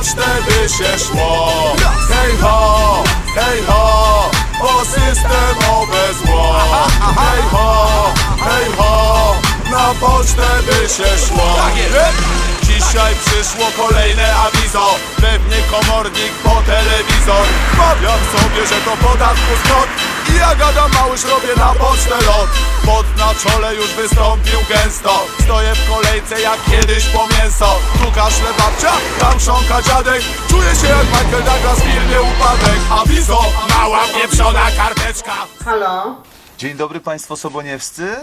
pocztę by się szło. Hej ho, hej ho, po systemowe zło. Hej ho, hej ho, na pocztę by się szło. Dzisiaj przyszło kolejne awizo. Pewnie komornik po telewizor. Mawiam sobie, że to podatku I ja gadam małyż robię na pocztę lot Pot na czole już wystąpił gęsto Stoję w kolejce jak kiedyś po mięso Tu kaszle babcia, tam chrząka dziadek Czuję się jak Michael Douglas w filmie Upadek Awizo, mała pieprzona karteczka Halo? Dzień dobry Państwo Soboniewscy.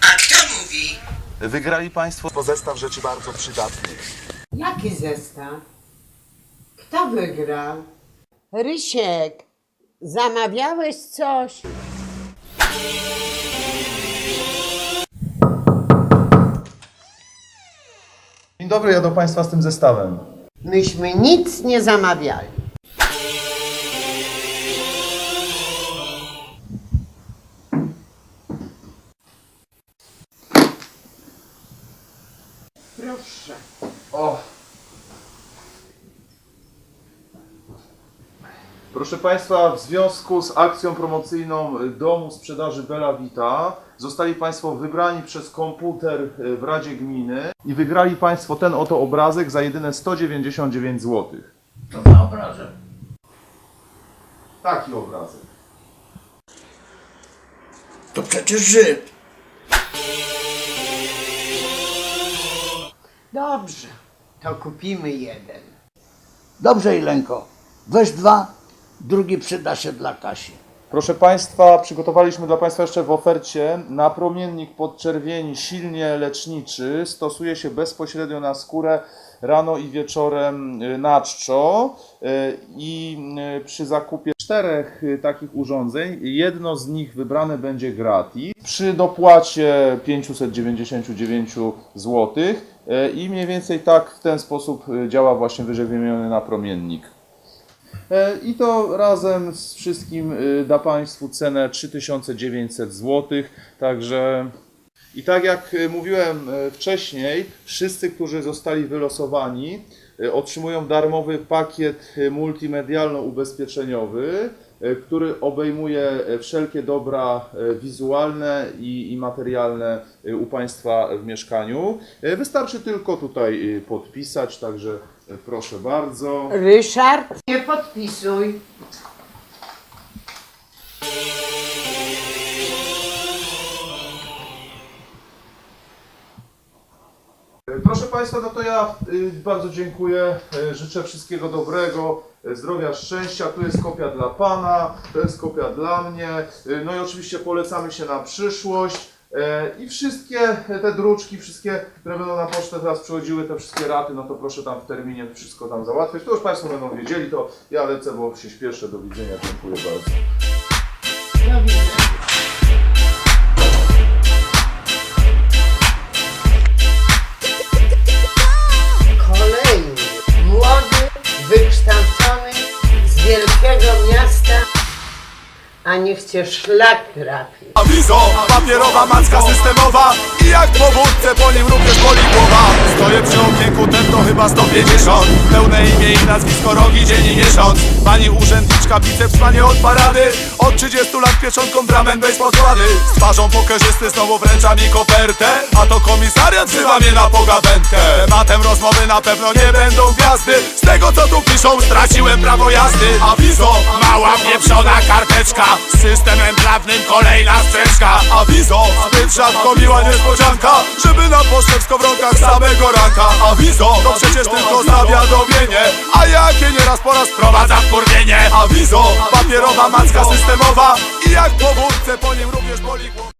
A kto mówi? Wygrali Państwo zestaw rzeczy bardzo przydatnych. Jaki zestaw? Kto wygrał? Rysiek, zamawiałeś coś? Dzień dobry, ja do Państwa z tym zestawem. Myśmy nic nie zamawiali. Proszę. O. Proszę Państwa, w związku z akcją promocyjną Domu Sprzedaży Bella Vita zostali Państwo wybrani przez komputer e, w Radzie Gminy i wygrali Państwo ten oto obrazek za jedyne 199 zł. To za obrazem. Taki obrazek. To przecież Żyd. Dobrze, to kupimy jeden. Dobrze, Ilenko. Weź dwa, drugi przyda się dla Kasi. Proszę Państwa, przygotowaliśmy dla Państwa jeszcze w ofercie napromiennik podczerwieni silnie leczniczy. Stosuje się bezpośrednio na skórę rano i wieczorem y, na czczo y, i y, przy zakupie czterech takich urządzeń jedno z nich wybrane będzie gratis przy dopłacie 599 zł i mniej więcej tak w ten sposób działa właśnie wyżej wymieniony napromiennik. E, I to razem z wszystkim y, da Państwu cenę 3900 zł. Także i tak jak y, mówiłem y, wcześniej, wszyscy, którzy zostali wylosowani, otrzymują darmowy pakiet multimedialno-ubezpieczeniowy, który obejmuje y, wszelkie dobra y, wizualne i, i materialne u Państwa w mieszkaniu. Wystarczy tylko tutaj podpisać, także proszę bardzo. Ryszard, nie podpisuj. Proszę Państwa, no to ja y, bardzo dziękuję. y, Życzę wszystkiego dobrego, y, zdrowia, szczęścia. Tu jest kopia dla Pana, to jest kopia dla mnie. No i oczywiście polecamy się na przyszłość. I wszystkie te druczki, wszystkie, które będą na pocztę teraz przychodziły, te wszystkie raty, no to proszę tam w terminie wszystko tam załatwiać. To już Państwo będą wiedzieli, to ja lecę, bo się śpieszę. Do widzenia, dziękuję bardzo. A niech cię szlak trafi. Awizo, papierowa macka systemowa I jak po wódce po nim również boli głowa. Stoję przy okienku, ten to chyba 150 Pełne imię i nazwisko, rogi, dzień i miesiąc. Pani urzędniczka, biceps panie od parady. Od 30 lat pieczątką dramen bez podkłady Z twarzą pokerzysty znowu wręcza mi kopertę. A to komisariat wzywa mnie na pogawędkę. Tematem rozmowy na pewno nie będą gwiazdy. Z tego co tu piszą straciłem prawo jazdy. Awizo, mała pieprzona karteczka systemem prawnym kolejna sprzeczka Awizo, zbyt rzadko miła niespodzianka. Żeby na pocztę w skowronkach samego ranka. Awizo, to przecież tylko zawiadomienie. A jakie nieraz po raz wprowadza wkurwienie. Awizo, papierowa macka systemowa. I jak po wódce po nim również boli głowa